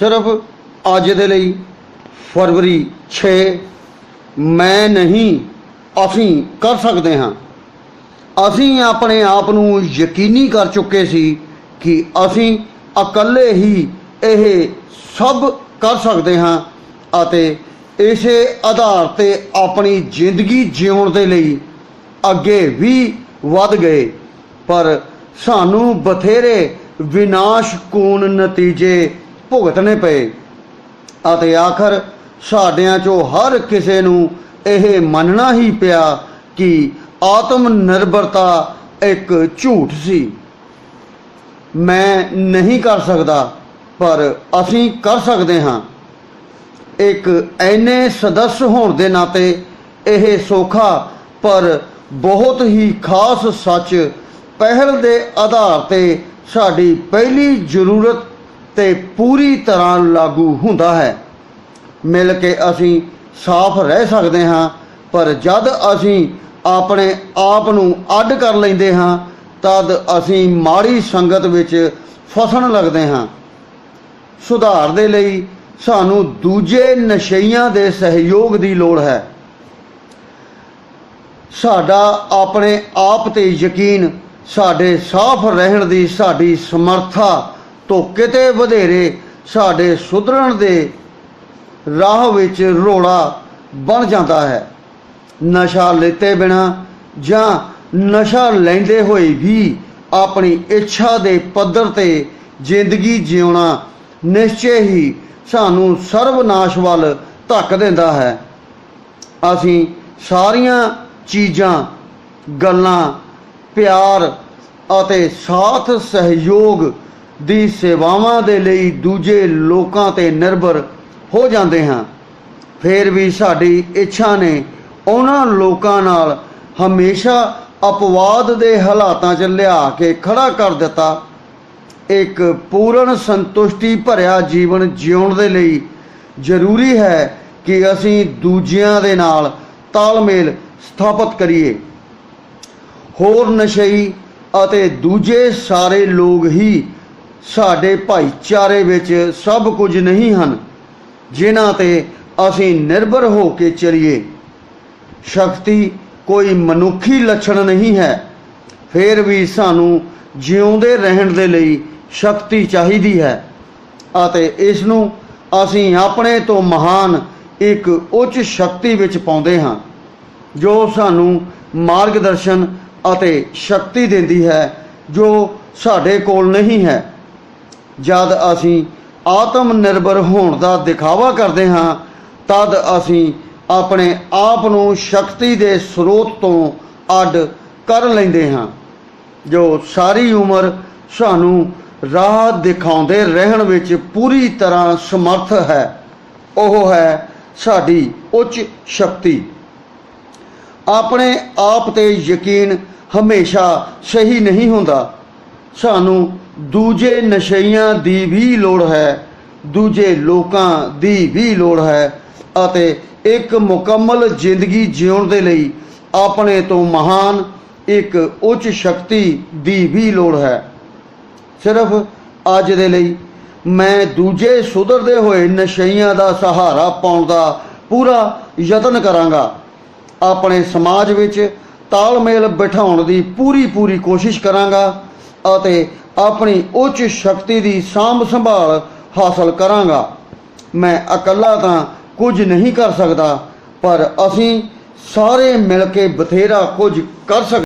ਸਿਰਫ ਅੱਜ ਦੇ ਲਈ ਫਰਵਰੀ 6 ਮੈਂ ਨਹੀਂ, ਅਸੀਂ ਕਰ ਸਕਦੇ ਹਾਂ। ਅਸੀਂ ਆਪਣੇ ਆਪ ਨੂੰ ਯਕੀਨੀ ਕਰ ਚੁੱਕੇ ਸੀ ਕਿ ਅਸੀਂ ਇਕੱਲੇ ਹੀ ਇਹ ਸਭ ਕਰ ਸਕਦੇ ਹਾਂ ਅਤੇ ਇਸੇ ਆਧਾਰ ਤੇ ਆਪਣੀ ਜ਼ਿੰਦਗੀ ਜਿਉਣ ਦੇ ਲਈ ਅੱਗੇ ਵੀ ਵੱਧ ਗਏ। ਪਰ ਸਾਨੂੰ ਬਥੇਰੇ ਵਿਨਾਸ਼ਕੂਨ ਨਤੀਜੇ ਭੁਗਤਣੇ ਪਏ। ਅਤੇ ਆਖਰ ਸਾਡਿਆਂ ਚੋਂ ਹਰ ਕਿਸੇ ਨੂੰ ਇਹ ਮੰਨਣਾ ਹੀ ਪਿਆ ਕਿ ਆਤਮ ਨਿਰਭਰਤਾ ਇੱਕ ਝੂਠ ਸੀ। ਮੈਂ ਨਹੀਂ ਕਰ ਸਕਦਾ, ਪਰ ਅਸੀਂ ਕਰ ਸਕਦੇ ਹਾਂ। ਇੱਕ ਐਨੇ ਸਦੱਸ ਹੋਣ ਦੇ ਨਾਤੇ ਇਹ ਸੋਖਾ, ਪਰ ਬਹੁਤ ਹੀ ਖਾਸ ਸੱਚ ਪਹਿਲ ਦੇ ਆਧਾਰ ਤੇ ਸਾਡੀ ਪਹਿਲੀ ਜ਼ਰੂਰਤ ਤੇ ਪੂਰੀ ਤਰ੍ਹਾਂ ਲਾਗੂ ਹੁੰਦਾ ਹੈ। ਮਿਲ ਕੇ ਅਸੀਂ ਸਾਫ਼ ਰਹਿ ਸਕਦੇ ਹਾਂ, ਪਰ ਜਦ ਅਸੀਂ ਆਪਣੇ ਆਪ ਨੂੰ ਅੱਡ ਕਰ ਲੈਂਦੇ ਹਾਂ, ਤਦ ਅਸੀਂ ਮਾੜੀ ਸੰਗਤ ਵਿੱਚ ਫਸਣ ਲੱਗਦੇ ਹਾਂ। ਸੁਧਾਰ ਦੇ ਲਈ ਸਾਨੂੰ ਦੂਜੇ ਨਸ਼ਈਆਂ ਦੇ ਸਹਿਯੋਗ ਦੀ ਲੋੜ ਹੈ। ਸਾਡਾ ਆਪਣੇ ਆਪ ਤੇ ਯਕੀਨ, ਸਾਡੇ ਸਾਫ਼ ਰਹਿਣ ਦੀ ਸਾਡੀ ਸਮਰੱਥਾ ਤੋਂ ਕਿਤੇ ਵਧੇਰੇ ਸਾਡੇ ਸੁਧਰਨ ਦੇ ਰਾਹ ਵਿੱਚ ਰੋੜਾ ਬਣ ਜਾਂਦਾ ਹੈ। ਨਸ਼ਾ ਲੈਤੇ ਬਿਨਾ ਜਾਂ ਨਸ਼ਾ ਲੈਂਦੇ ਹੋਏ ਵੀ ਆਪਣੀ ਇੱਛਾ ਦੇ ਪੱਧਰ ਤੇ ਜ਼ਿੰਦਗੀ ਜਿਉਣਾ ਨਿਸ਼ਚੈ ਹੀ ਸਾਨੂੰ ਸਰਵਨਾਸ਼ ਵੱਲ ਧੱਕ ਦਿੰਦਾ ਹੈ। ਅਸੀਂ ਸਾਰੀਆਂ ਚੀਜ਼ਾਂ, ਗੱਲਾਂ, ਪਿਆਰ ਅਤੇ ਸਾਥ ਸਹਿਯੋਗ ਦੀ ਸੇਵਾਵਾਂ ਦੇ ਲਈ ਦੂਜੇ ਲੋਕਾਂ ਤੇ ਨਿਰਭਰ ਹੋ ਜਾਂਦੇ ਹਾਂ। ਫਿਰ ਵੀ ਸਾਡੀ ਇੱਛਾ ਨੇ ਉਹਨਾਂ ਲੋਕਾਂ ਨਾਲ ਹਮੇਸ਼ਾ ਅਪਵਾਦ ਦੇ ਹਾਲਾਤਾਂ 'ਚ ਲਿਆ ਕੇ ਖੜਾ ਕਰ ਦਿੱਤਾ। ਇੱਕ ਪੂਰਨ ਸੰਤੁਸ਼ਟੀ ਭਰਿਆ ਜੀਵਨ ਜਿਉਣ ਦੇ ਲਈ ਜ਼ਰੂਰੀ ਹੈ ਕਿ ਅਸੀਂ ਦੂਜਿਆਂ ਦੇ ਨਾਲ ਤਾਲਮੇਲ ਸਥਾਪਿਤ ਕਰੀਏ। ਹੋਰ ਨਸ਼ਈ ਅਤੇ ਦੂਜੇ ਸਾਰੇ ਲੋਕ ਹੀ ਸਾਡੇ ਭਾਈਚਾਰੇ ਵਿੱਚ ਸਭ ਕੁਝ ਨਹੀਂ ਹਨ, ਜਿਨ੍ਹਾਂ ਤੇ ਅਸੀਂ ਨਿਰਭਰ ਹੋ ਕੇ ਚਲੀਏ। ਸ਼ਕਤੀ ਕੋਈ ਮਨੁੱਖੀ ਲੱਛਣ ਨਹੀਂ ਹੈ। ਫਿਰ ਵੀ ਸਾਨੂੰ ਜਿਉਂਦੇ ਰਹਿਣ ਦੇ ਲਈ ਸ਼ਕਤੀ ਚਾਹੀਦੀ ਹੈ ਅਤੇ ਇਸ ਨੂੰ ਅਸੀਂ ਆਪਣੇ ਤੋਂ ਮਹਾਨ ਇੱਕ ਉੱਚ ਸ਼ਕਤੀ ਵਿੱਚ ਪਾਉਂਦੇ ਹਾਂ, ਜੋ ਸਾਨੂੰ ਮਾਰਗਦਰਸ਼ਨ ਅਤੇ ਸ਼ਕਤੀ ਦਿੰਦੀ ਹੈ, ਜੋ ਸਾਡੇ ਕੋਲ ਨਹੀਂ ਹੈ। ਜਦ ਅਸੀਂ ਆਤਮ ਨਿਰਭਰ ਹੋਣ ਦਾ ਦਿਖਾਵਾ ਕਰਦੇ ਹਾਂ, ਤਦ ਅਸੀਂ ਆਪਣੇ ਆਪ ਨੂੰ ਸ਼ਕਤੀ ਦੇ ਸਰੋਤ ਤੋਂ ਅੱਡ ਕਰ ਲੈਂਦੇ ਹਾਂ, ਜੋ ਸਾਰੀ ਉਮਰ ਸਾਨੂੰ ਰਾਹ ਦਿਖਾਉਂਦੇ ਰਹਿਣ ਵਿੱਚ ਪੂਰੀ ਤਰ੍ਹਾਂ ਸਮਰਥ ਹੈ। ਉਹ ਹੈ ਸਾਡੀ ਉੱਚ ਸ਼ਕਤੀ। ਆਪਣੇ ਆਪ ਤੇ ਯਕੀਨ ਹਮੇਸ਼ਾ ਸਹੀ ਨਹੀਂ ਹੁੰਦਾ। ਸਾਨੂੰ ਦੂਜੇ ਨਸ਼ਈਆਂ ਦੀ ਵੀ ਲੋੜ ਹੈ, ਦੂਜੇ ਲੋਕਾਂ ਦੀ ਵੀ ਲੋੜ ਹੈ ਅਤੇ ਇੱਕ ਮੁਕੰਮਲ ਜ਼ਿੰਦਗੀ ਜਿਉਣ ਦੇ ਲਈ ਆਪਣੇ ਤੋਂ ਮਹਾਨ ਇੱਕ ਉੱਚ ਸ਼ਕਤੀ ਦੀ ਵੀ ਲੋੜ ਹੈ। ਸਿਰਫ ਅੱਜ ਦੇ ਲਈ ਮੈਂ ਦੂਜੇ ਸੁਧਰਦੇ ਹੋਏ ਨਸ਼ਈਆਂ ਦਾ ਸਹਾਰਾ ਪਾਉਣ ਦਾ ਪੂਰਾ ਯਤਨ ਕਰਾਂਗਾ। ਆਪਣੇ ਸਮਾਜ ਵਿੱਚ ਤਾਲਮੇਲ ਬਿਠਾਉਣ ਦੀ ਪੂਰੀ ਪੂਰੀ ਕੋਸ਼ਿਸ਼ ਕਰਾਂਗਾ। ਅਤੇ ਆਪਣੀ ਉੱਚ ਸ਼ਕਤੀ ਦੀ ਸਾਂਭ ਸੰਭਾਲ ਹਾਸਲ ਕਰਾਂਗਾ। ਮੈਂ ਇਕੱਲਾ ਤਾਂ ਕੁਝ ਨਹੀਂ ਕਰ ਸਕਦਾ, ਪਰ ਅਸੀਂ ਸਾਰੇ ਮਿਲ ਕੇ ਬਥੇਰਾ ਕੁਝ ਕਰ ਸਕਦੇ